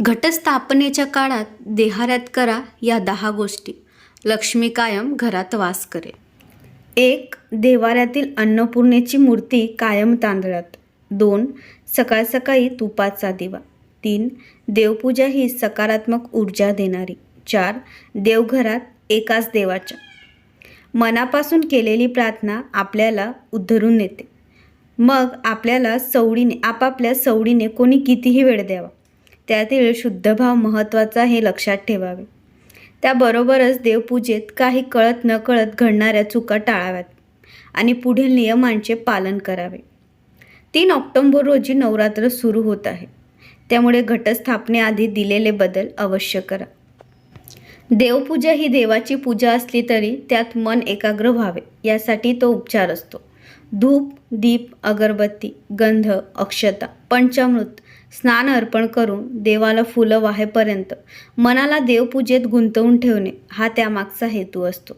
घटस्थापनेच्या काळात देहाऱ्यात करा या दहा गोष्टी. लक्ष्मी कायम घरात वास करे. एक देवाऱ्यातील अन्नपूर्णेची मूर्ती कायम तांदळात. दोन सकाळ सकाळी तुपाचा दिवा. तीन देवपूजा ही सकारात्मक ऊर्जा देणारी. चार देवघरात एकाच देवाच्या. मनापासून केलेली प्रार्थना आपल्याला उद्धरून नेते. मग आपल्याला सवडीने आपापल्या सवडीने कोणी कितीही वेळ द्यावा. त्यातील शुद्धभाव महत्त्वाचा हे लक्षात ठेवावे. त्याबरोबरच देवपूजेत काही कळत न कळत घडणाऱ्या चुका टाळाव्यात आणि पुढील नियमांचे पालन करावे. तीन ऑक्टोंबर रोजी नवरात्र सुरू होत आहे. त्यामुळे घटस्थापनेआधी दिलेले बदल अवश्य करा. देवपूजा ही देवाची पूजा असली तरी त्यात मन एकाग्र व्हावे यासाठी तो उपचार असतो. धूप दीप अगरबत्ती गंध अक्षता पंचामृत स्नान अर्पण करून देवाला फुलं वाहेपर्यंत मनाला देवपूजेत गुंतवून ठेवणे हा त्यामागचा हेतू असतो.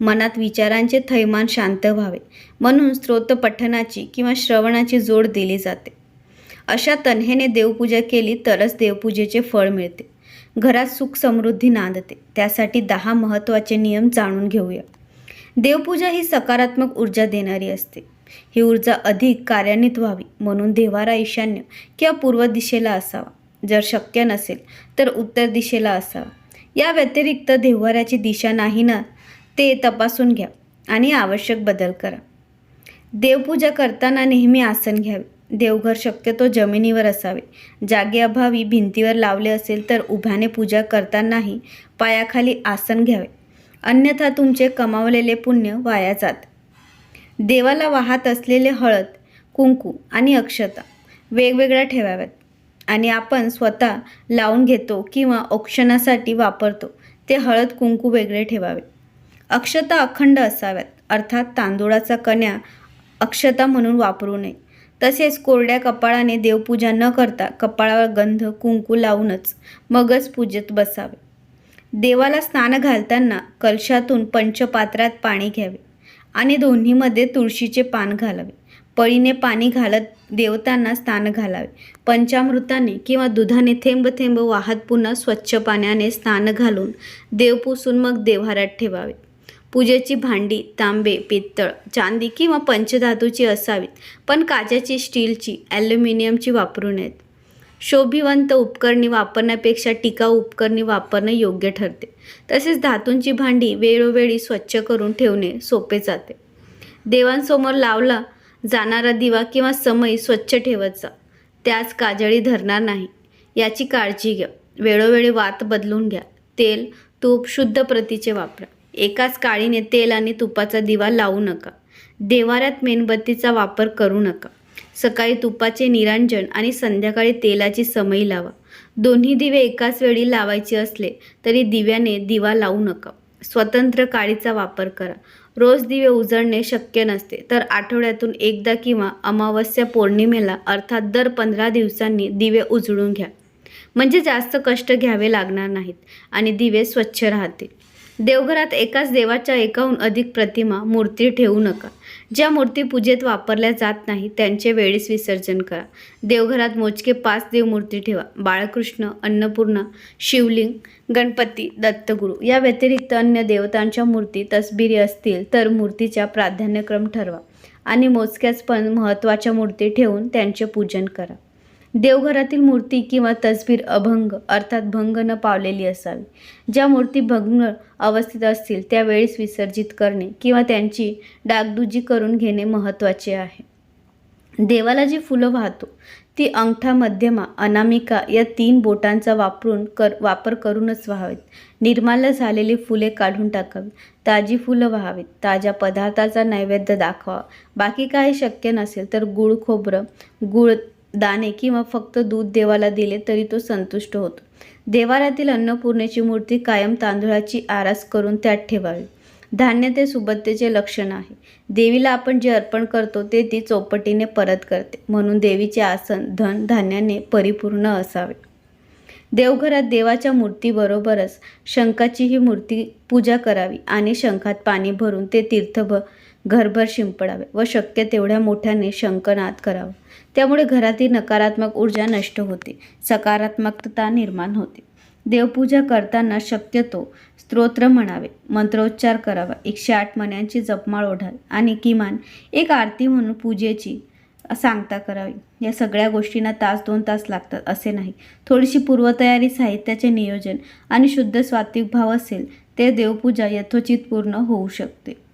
मनात विचारांचे थैमान शांत व्हावे म्हणून स्तोत्र पठणाची किंवा श्रवणाची जोड दिली जाते. अशा तन्हेने देवपूजा केली तरच देवपूजेचे फळ मिळते. घरात सुख समृद्धी नांदते त्यासाठी दहा महत्त्वाचे नियम जाणून घेऊया. देवपूजा ही सकारात्मक ऊर्जा देणारी असते. ही ऊर्जा अधिक कार्यान्वित व्हावी म्हणून देवारा ईशान्य किंवा पूर्व दिशेला असावा. जर शक्य नसेल तर उत्तर दिशेला असावा. या व्यतिरिक्त देव्हाऱ्याची दिशा नाही ना ते तपासून घ्या आणि आवश्यक बदल करा. देवपूजा करताना नेहमी आसन घ्यावे. देवघर शक्यतो जमिनीवर असावे. जागेअभावी भिंतीवर लावले असेल तर उभ्याने पूजा करतानाही पायाखाली आसन घ्यावे. अन्यथा तुमचे कमावलेले पुण्य वाया जात. देवाला वाहत असलेले हळद कुंकू आणि अक्षता वेगवेगळ्या ठेवाव्यात. आणि आपण स्वतः लावून घेतो किंवा औक्षणासाठी वापरतो ते हळद कुंकू वेगळे ठेवावे. अक्षता अखंड असाव्यात अर्थात तांदूळाचा कण्या अक्षता म्हणून वापरू नये. तसेच कोरड्या कपाळाने देवपूजा न करता कपाळावर गंध कुंकू लावूनच मगच पूजेत बसावे. देवाला स्नान घालताना कलशातून पंचपात्रात पाणी घ्यावे. आणि दोन्हीमध्ये तुळशीचे पान घालावे. पळीने पाणी घालत देवतांना स्नान घालावे. पंचामृताने किंवा दुधाने थेंब थेंब वाहत पुन्हा स्वच्छ पाण्याने स्नान घालून देव पुसून मग देव्हाऱ्यात ठेवावे. पूजेची भांडी तांबे पित्तळ चांदी किंवा पंचधातूची असावीत पण काचेची स्टीलची ॲल्युमिनियमची वापरू नयेत. शोभिवंत उपकरणे वापरण्यापेक्षा टिकाऊ उपकरणे वापरणे योग्य ठरते. तसेच धातूंची भांडी वेळोवेळी स्वच्छ करून ठेवणे सोपे जाते. देवांसमोर लावला जाणारा दिवा किंवा समय स्वच्छ ठेवत जा. त्याच काजळी धरणार नाही. याची काळजी घ्या. वेळोवेळी वात बदलून घ्या. तेल तूप शुद्ध प्रतीचे वापरा. एकाच काळीने तेल आणि तुपाचा दिवा लावू नका. देवाऱ्यात मेणबत्तीचा वापर करू नका. सकाळी तुपाचे निरांजन आणि संध्याकाळी तेलाची समई लावा. दोन्ही दिवे एकाच वेळी लावायचे असले तरी दिव्याने दिवा लावू नका. स्वतंत्र काळीचा वापर करा. रोज दिवे उजळणे शक्य नसते तर आठवड्यातून एकदा किंवा अमावस्या पौर्णिमेला अर्थात दर पंधरा दिवसांनी दिवे उजळून घ्या. म्हणजे जास्त कष्ट घ्यावे लागणार नाहीत आणि दिवे स्वच्छ राहतील. देवघरात एकाच देवाच्या एकाहून अधिक प्रतिमा मूर्ती ठेवू नका. ज्या मूर्ती पूजेत वापरल्या जात नाही त्यांचे वेळेस विसर्जन करा. देवघरात मोजके पाच देवमूर्ती ठेवा. बाळकृष्ण अन्नपूर्णा शिवलिंग गणपती दत्तगुरू या व्यतिरिक्त अन्य देवतांच्या मूर्ती तसबिरी असतील तर मूर्तीचा प्राधान्यक्रम ठरवा. आणि मोजक्याच पण महत्त्वाच्या मूर्ती ठेवून त्यांचे पूजन करा. देवघरातील मूर्ती किंवा तसबीर अभंग अर्थात भंग न पावलेली असावी. ज्या मूर्ती भग्न अवस्थेत असतील त्यावेळीस विसर्जित करणे किंवा त्यांची डागडुजी करून घेणे महत्त्वाचे आहे. देवाला जी फुलं वाहतो ती अंगठा मध्यमा अनामिका या तीन बोटांचा वापरून कर वापर करूनच व्हावेत. निर्माल्य झालेली फुले काढून टाकावी. ताजी फुलं व्हावीत. ताज्या पदार्थाचा नैवेद्य दाखवा बाकी काही शक्य नसेल तर गुळ खोबरं गुळ दाणे किंवा फक्त दूध देवाला दिले तरी तो संतुष्ट होतो. देवाऱ्यातील अन्नपूर्णेची मूर्ती कायम तांदूळाची आरास करून त्यात ठेवावी. धान्य ते सुबत्तेचे लक्षण आहे. देवीला आपण जे अर्पण करतो ते ती चौपटीने परत करते. म्हणून देवीचे आसन धन धान्याने परिपूर्ण असावे. देवघरात देवाच्या मूर्तीबरोबरच शंखाचीही मूर्ती पूजा करावी आणि शंखात पाणी भरून ते तीर्थ भ घरभर शिंपडावे व शक्य तेवढ्या मोठ्याने शंकनाद करावा. त्यामुळे घरातील नकारात्मक ऊर्जा नष्ट होते सकारात्मकता निर्माण होते. देवपूजा करताना शक्यतो स्तोत्र म्हणावे मंत्रोच्चार करावा एकशे आठ मण्यांची जपमाळ ओढावी आणि किमान एक आरती म्हणून पूजेची सांगता करावी. या सगळ्या गोष्टींना तास दोन तास लागतात असे नाही. थोडीशी पूर्वतयारी साहित्याचे नियोजन आणि शुद्ध स्वात्विक भाव असेल ते देवपूजा यथोचित पूर्ण होऊ शकते.